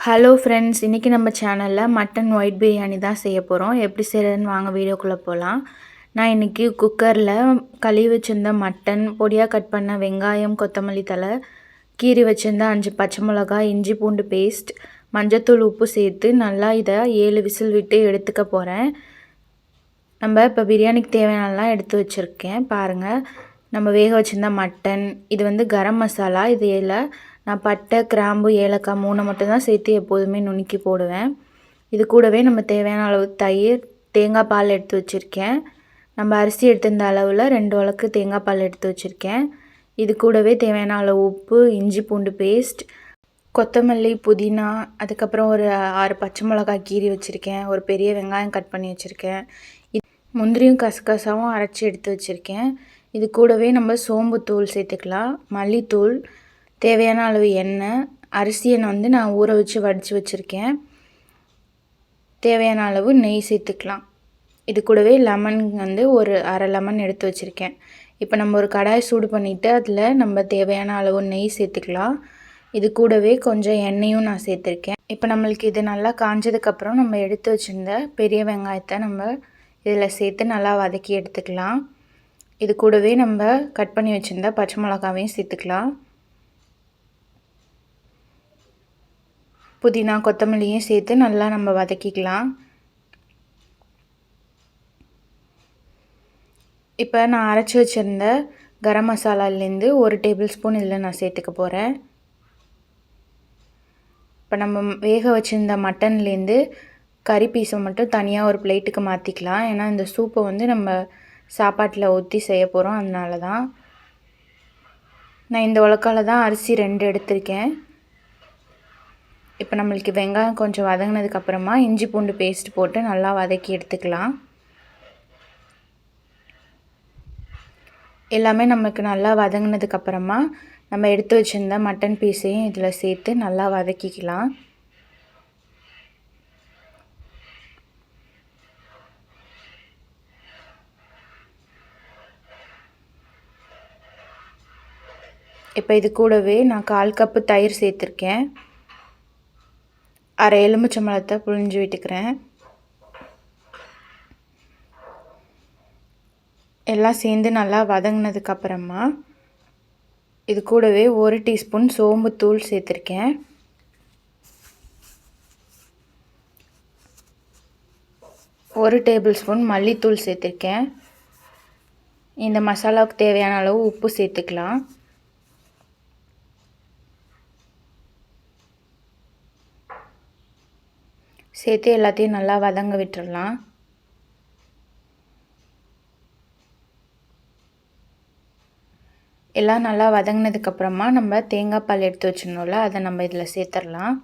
Hello friends இன்றைக்கி நம்ம சேனலில் மட்டன் ஒயிட் பிரியாணி தான் செய்ய போகிறோம் எப்படி செய்கிறதுன்னு வாங்க வீடியோக்குள்ளே போகலாம் நான் இன்றைக்கி குக்கரில் கழுவி வச்சுருந்த மட்டன் பொடியாக கட் பண்ண வெங்காயம் கொத்தமல்லி தலை கீறி வச்சுருந்த அஞ்சு பச்சை மிளகாய் இஞ்சி பூண்டு பேஸ்ட் மஞ்சத்தூள் உப்பு சேர்த்து நல்லா இதை ஏழு விசில் விட்டு எடுத்துக்க போகிறேன் நம்ம இப்போ பிரியாணிக்கு தேவையானலாம் எடுத்து வச்சுருக்கேன். பாருங்கள் நம்ம வேக வச்சுருந்த மட்டன் இது வந்து கரம் மசாலா இதில் நான் பட்டை கிராம்பு ஏலக்காய் மூணு மட்டும்தான் சேர்த்து எப்போதுமே நுணுக்கி போடுவேன். இது கூடவே நம்ம தேவையான அளவு தயிர் தேங்காய் பால் எடுத்து வச்சுருக்கேன். நம்ம அரிசி எடுத்திருந்த அளவில் ரெண்டு வழக்கு தேங்காய் பால் எடுத்து வச்சுருக்கேன். இது கூடவே தேவையான அளவு உப்பு இஞ்சி பூண்டு பேஸ்ட் கொத்தமல்லி புதினா அதுக்கப்புறம் ஒரு ஆறு பச்சை மிளகாய் கீரி வச்சுருக்கேன். ஒரு பெரிய வெங்காயம் கட் பண்ணி வச்சுருக்கேன். இது முந்திரியும் கசகசாவும் அரைச்சி எடுத்து வச்சுருக்கேன். இது கூடவே நம்ம சோம்பு தூள் சேர்த்துக்கலாம். மல்லித்தூள் தேவையான அளவு எண்ணெய் அரிசியை வந்து நான் ஊற வச்சு வடித்து வச்சுருக்கேன். தேவையான அளவு நெய் சேர்த்துக்கலாம். இது கூடவே லெமன் வந்து ஒரு அரை லெமன் எடுத்து வச்சுருக்கேன். இப்போ நம்ம ஒரு கடாய் சூடு பண்ணிவிட்டு அதில் நம்ம தேவையான அளவு நெய் சேர்த்துக்கலாம். இது கூடவே கொஞ்சம் எண்ணெயும் நான் சேர்த்துருக்கேன். இப்போ நம்மளுக்கு இது நல்லா காஞ்சதுக்கப்புறம் நம்ம எடுத்து வச்சுருந்த பெரிய வெங்காயத்தை நம்ம இதில் சேர்த்து நல்லா வதக்கி எடுத்துக்கலாம். இது கூடவே நம்ம கட் பண்ணி வச்சுருந்த பச்சை மிளகாவையும் சேர்த்துக்கலாம். புதினா கொத்தமல்லியும் சேர்த்து நல்லா நம்ம வதக்கிக்கலாம். இப்போ நான் அரைச்சி வச்சுருந்த கரம் மசாலாலேருந்து ஒரு டேபிள் ஸ்பூன் இதில் நான் சேர்த்துக்க போகிறேன் இப்போ நம்ம வேக வச்சுருந்த மட்டன்லேருந்து கறி பீஸை மட்டும் தனியாக ஒரு பிளேட்டுக்கு மாற்றிக்கலாம் ஏன்னா இந்த சூப்பை வந்து நம்ம சாப்பாட்டில் ஊற்றி செய்ய போகிறோம் அதனால தான் நான் இந்த உலக்கால தான் அரிசி ரெண்டு எடுத்திருக்கேன். இப்போ நம்மளுக்கு வெங்காயம் கொஞ்சம் வதங்கினதுக்கப்புறமா இஞ்சி பூண்டு பேஸ்ட் போட்டு நல்லா வதக்கி எடுத்துக்கலாம். எல்லாமே நமக்கு நல்லா வதங்கினதுக்கப்புறமா நம்ம எடுத்து வச்சுருந்த மட்டன் பீஸையும் இதில் சேர்த்து நல்லா வதக்கிக்கலாம். இப்போ இது கூடவே நான் கால் கப்பு தயிர் சேர்த்துருக்கேன். அரை எலுமிச்சம்பழத்தை புழிஞ்சு விட்டுக்கிறேன். எல்லாம் சேர்ந்து நல்லா வதங்கினதுக்கப்புறமா இது கூடவே ஒரு டீஸ்பூன் சோம்பு தூள் சேர்த்துருக்கேன். ஒரு டேபிள் ஸ்பூன் மல்லித்தூள் சேர்த்துருக்கேன். இந்த மசாலாவுக்கு தேவையான அளவு உப்பு சேர்த்துக்கலாம். சேர்த்து எல்லாத்தையும் நல்லா வதங்க விட்டுடலாம் எல்லாம் நல்லா வதங்கினதுக்கப்புறமா நம்ம தேங்காய் பால் எடுத்து வச்சிடணும்ல அதை நம்ம இதில் சேர்த்துடலாம்.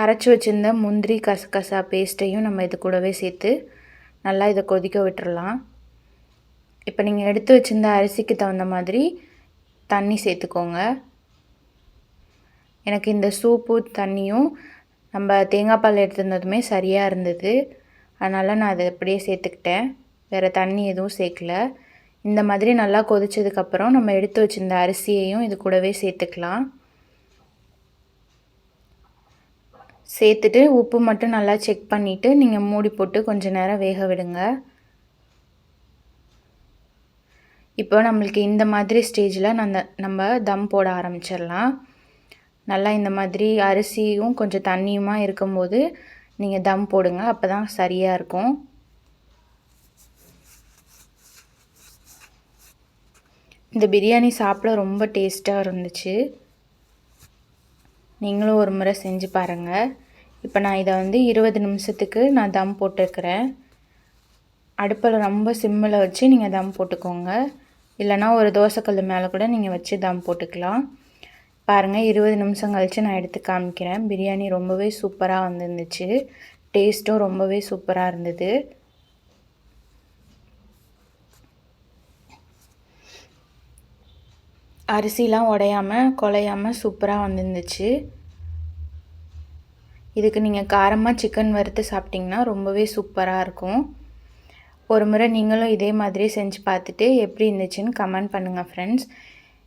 அரைச்சி வச்சுருந்த முந்திரி கசகசா பேஸ்ட்டையும் நம்ம இது கூடவே சேர்த்து நல்லா இதை கொதிக்க விட்டுடலாம் இப்போ நீங்கள் எடுத்து வச்சுருந்த அரிசிக்கு தகுந்த மாதிரி தண்ணி சேர்த்துக்கோங்க. எனக்கு இந்த சூப்பு தண்ணியும் நம்ம தேங்காய் பால் எடுத்துருந்ததுமே சரியாக இருந்தது. அதனால் நான் அதை அப்படியே சேர்த்துக்கிட்டேன். வேறு தண்ணி எதுவும் சேர்க்கல. இந்த மாதிரி நல்லா கொதிச்சதுக்கப்புறம் நம்ம எடுத்து வச்சுருந்த அரிசியையும் இது கூடவே சேர்த்துக்கலாம். சேர்த்துட்டு உப்பு மட்டும் நல்லா செக் பண்ணிவிட்டு நீங்கள் மூடி போட்டு கொஞ்சம் நேரம் வேக விடுங்க. இப்போ நம்மளுக்கு இந்த மாதிரி ஸ்டேஜில் நம்ம நம்ம தம் போட ஆரம்பிச்சிடலாம். நல்லா இந்த மாதிரி அரிசியும் கொஞ்சம் தண்ணியுமா இருக்கும்போது நீங்கள் தம் போடுங்க அப்போ தான் சரியாக இருக்கும். இந்த பிரியாணி சாப்பிட ரொம்ப டேஸ்ட்டாக இருந்துச்சு. நீங்களும் ஒரு முறை செஞ்சு பாருங்கள் இப்போ நான் இதை வந்து இருபது நிமிஷத்துக்கு நான் தம் போட்டுருக்கிறேன் அடுப்பில் ரொம்ப சிம்மில் வச்சு நீங்கள் தம் போட்டுக்கோங்க. இல்லைனா ஒரு தோசைக்கல் மேலே கூட நீங்கள் வச்சு தம் போட்டுக்கலாம். பாருங்கள் இருபது நிமிஷம் கழித்து நான் எடுத்து காமிக்கிறேன். பிரியாணி ரொம்பவே சூப்பராக வந்துருந்துச்சு. டேஸ்ட்டும் ரொம்பவே சூப்பராக இருந்தது. அரிசிலாம் உடையாமல் குலையாமல் சூப்பராக வந்துருந்துச்சு. இதுக்கு நீங்கள் காரமாக சிக்கன் வறுத்து சாப்பிட்டிங்கன்னா ரொம்பவே சூப்பராக இருக்கும். ஒரு முறை நீங்களும் இதே மாதிரி செஞ்சு பார்த்துட்டு எப்படி இருந்துச்சுன்னு கமெண்ட் பண்ணுங்கள் ஃப்ரெண்ட்ஸ்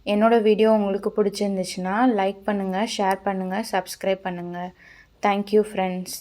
என்னோடய வீடியோ உங்களுக்கு பிடிச்சிருந்துச்சுன்னா லைக் பண்ணுங்கள் ஷேர் பண்ணுங்கள் சப்ஸ்கிரைப் பண்ணுங்கள் தேங்க்யூ ஃப்ரெண்ட்ஸ்